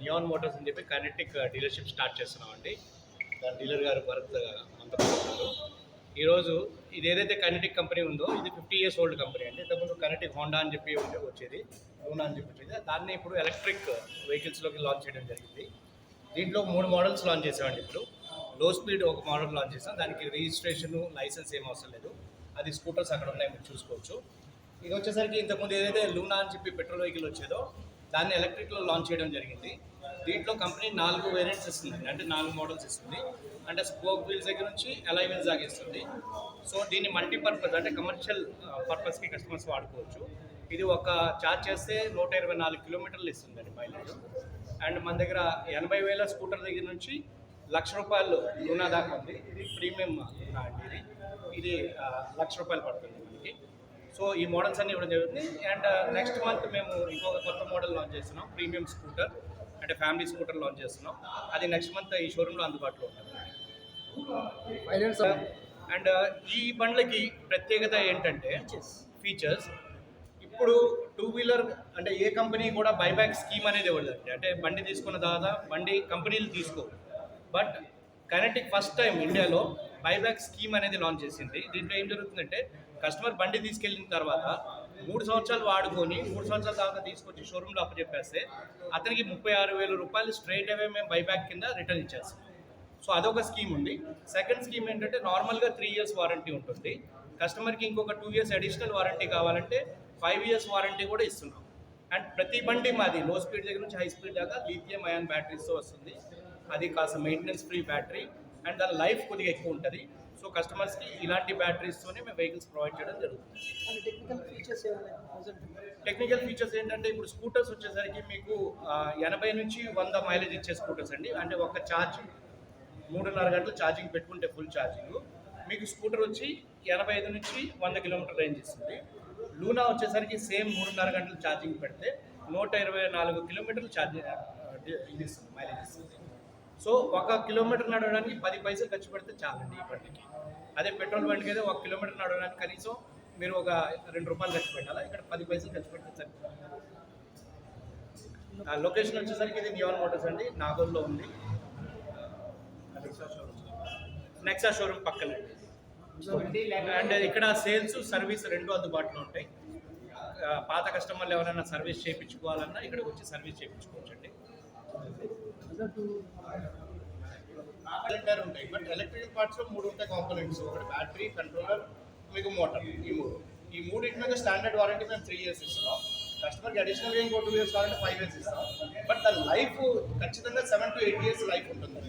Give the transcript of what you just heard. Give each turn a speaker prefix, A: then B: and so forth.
A: Neon Motors అని చెప్పి కనెక్టిక్ dealership start చేస్తున్నామండి. దాని డీలర్ గారు భరత్ uh, మనతో ఈరోజు ఇది ఏదైతే కనెక్టిక్ కంపెనీ ఉందో ఇది ఫిఫ్టీ ఇయర్స్ ఓల్డ్ కంపెనీ అండి. ఇంతకుముందు కనెక్టిక్ హోండా అని చెప్పి ఉండే వచ్చేది. హోండా అని చెప్పి వచ్చేది. దాన్ని ఇప్పుడు ఎలక్ట్రిక్ వెహికల్స్లోకి లాంచ్ చేయడం జరిగింది. దీంట్లో మూడు మోడల్స్ లాంచ్ చేసామండి ఇప్పుడు. లో స్పీడ్ ఒక మోడల్ లాంచ్ చేసాం దానికి రిజిస్ట్రేషన్ లైసెన్స్ ఏం అవసరం లేదు. అది స్కూటర్స్ అక్కడ ఉన్నాయి మీరు చూసుకోవచ్చు. ఇది వచ్చేసరికి ఇంతకుముందు ఏదైతే లూనా అని చెప్పి పెట్రోల్ వెహికల్ వచ్చేదో దాన్ని ఎలక్ట్రిక్లో లాంచ్ చేయడం జరిగింది. దీంట్లో కంపెనీ నాలుగు వేరియంట్స్ ఇస్తుంది. అంటే నాలుగు మోడల్స్ ఇస్తుంది. అంటే స్పోక్ వీల్స్ దగ్గర నుంచి అలైవెన్స్ దాకా ఇస్తుంది. సో దీన్ని మల్టీపర్పస్ అంటే కమర్షియల్ పర్పస్కి కస్టమర్స్ వాడుకోవచ్చు. ఇది ఒక చార్జ్ చేస్తే నూట ఇరవై నాలుగు కిలోమీటర్లు ఇస్తుందండి మైలేజ్. అండ్ మన దగ్గర ఎనభై వేల స్కూటర్ దగ్గర నుంచి లక్ష రూపాయలు లూనా దాకా ఉంది. ఇది ప్రీమియం లూనా అండి ఇది ఇది లక్ష రూపాయలు పడుతుంది. సో ఈ మోడల్స్ అన్ని ఇవ్వడం జరుగుతుంది. అండ్ నెక్స్ట్ మంత్ మేము ఇంకొక కొత్త మోడల్ లాంచ్ చేస్తున్నాం. ప్రీమియం స్కూటర్ అంటే ఫ్యామిలీ స్కూటర్ లాంచ్ చేస్తున్నాం. అది నెక్స్ట్ మంత్ ఈ షోరూంలో అందుబాటులో ఉంటుంది. అండ్ ఈ బండ్లకి ప్రత్యేకత ఏంటంటే ఫీచర్స్ ఇప్పుడు టూ వీలర్ అంటే ఏ కంపెనీ కూడా బైబ్యాక్ స్కీమ్ అనేది ఇవ్వలేదండి అంటే బండి తీసుకున్న తర్వాత బండి కంపెనీలు తీసుకో బట్ కైనటిక్ ఫస్ట్ టైం ఇండియాలో బైబ్యాక్ స్కీమ్ అనేది లాంచ్ చేసింది. దీంట్లో ఏం జరుగుతుందంటే కస్టమర్ బండి తీసుకెళ్ళిన తర్వాత మూడు సంవత్సరాలు వాడుకొని మూడు సంవత్సరాల తర్వాత తీసుకొచ్చి షోరూంలో అప్పచెప్పేస్తే అతనికి ముప్పై ఆరు వేల రూపాయలు స్ట్రైట్ అవే మేము బైబ్యాక్ కింద రిటర్న్ ఇచ్చేస్తాం. సో అదొక స్కీమ్ ఉంది. సెకండ్ స్కీమ్ ఏంటంటే నార్మల్గా త్రీ ఇయర్స్ వారంటీ ఉంటుంది. కస్టమర్కి ఇంకొక టూ ఇయర్స్ అడిషనల్ వారంటీ కావాలంటే ఫైవ్ ఇయర్స్ వారంటీ కూడా ఇస్తున్నాం. అండ్ ప్రతి బండి మాది లో స్పీడ్ దగ్గర నుంచి హై స్పీడ్ దాకా లీథియం అయాన్ బ్యాటరీస్తో వస్తుంది. అది కాస్త మెయింటెనెన్స్ ఫ్రీ బ్యాటరీ అండ్ దాని లైఫ్ కొద్దిగా ఎక్కువ ఉంటుంది. సో కస్టమర్స్కి ఇలాంటి బ్యాటరీస్తోనే మేము వెహికల్స్ ప్రొవైడ్ చేయడం జరుగుతుంది.
B: టెక్నికల్ ఫీచర్స్
A: ఏంటంటే ఇప్పుడు స్కూటర్స్ వచ్చేసరికి మీకు ఎనభై నుంచి వంద మైలేజ్ ఇచ్చే స్కూటర్స్ అండి. అంటే ఒక ఛార్జ్ మూడున్నర గంటలు ఛార్జింగ్ పెట్టుకుంటే ఫుల్ ఛార్జింగ్ మీకు స్కూటర్ వచ్చి ఎనభై ఐదు నుంచి వంద కిలోమీటర్ రేంజ్ ఇస్తుంది. లూనా వచ్చేసరికి సేమ్ మూడున్నర గంటలు ఛార్జింగ్ పెడితే నూట ఇరవై నాలుగు కిలోమీటర్లు ఛార్జింగ్ ఇది ఇస్తుంది మైలేజ్ ఇస్తుంది. సో ఒక కిలోమీటర్ నడవడానికి పది పైసలు ఖర్చు పెడితే చాలండి ఈ బండికి. అదే పెట్రోల్ బండికి అయితే ఒక కిలోమీటర్ నడవడానికి కనీసం మీరు ఒక రెండు రూపాయలు ఖర్చు పెట్టాలా? ఇక్కడ పది పైసలు ఖర్చు పెడితే సరిపోతుంది ఆ లొకేషన్ వచ్చేసరికి ఇది నియోన్ మోటార్స్ అండి. నాగోల్లో ఉంది. నెక్సా షోరూమ్ పక్కన. అండ్ ఇక్కడ సేల్స్ సర్వీస్ రెండు అందుబాటులో ఉంటాయి. పాత కస్టమర్లు ఎవరైనా సర్వీస్ చేయించుకోవాలన్నా ఇక్కడ వచ్చి సర్వీస్ చేయించుకోవచ్చండి. అండి ఉంటాయి. బట్ ఎలక్ట్రికల్ పార్ట్స్లో మూడు ఉంటాయి కాంపోనెంట్స్ ఒకటి బ్యాటరీ కంట్రోలర్ మీకు మోటార్ ఈ మూడు. ఈ మూడింటి మీద స్టాండర్డ్ వారంటీ మేము త్రీ ఇయర్స్ ఇస్తున్నాం. కస్టమర్కి అడిషనల్గా ఇంకో టూ ఇయర్స్ కావాలంటే ఫైవ్ ఇయర్స్ ఇస్తాం. బట్ దాని లైఫ్ ఖచ్చితంగా seven to eight years life ఉంటుంది.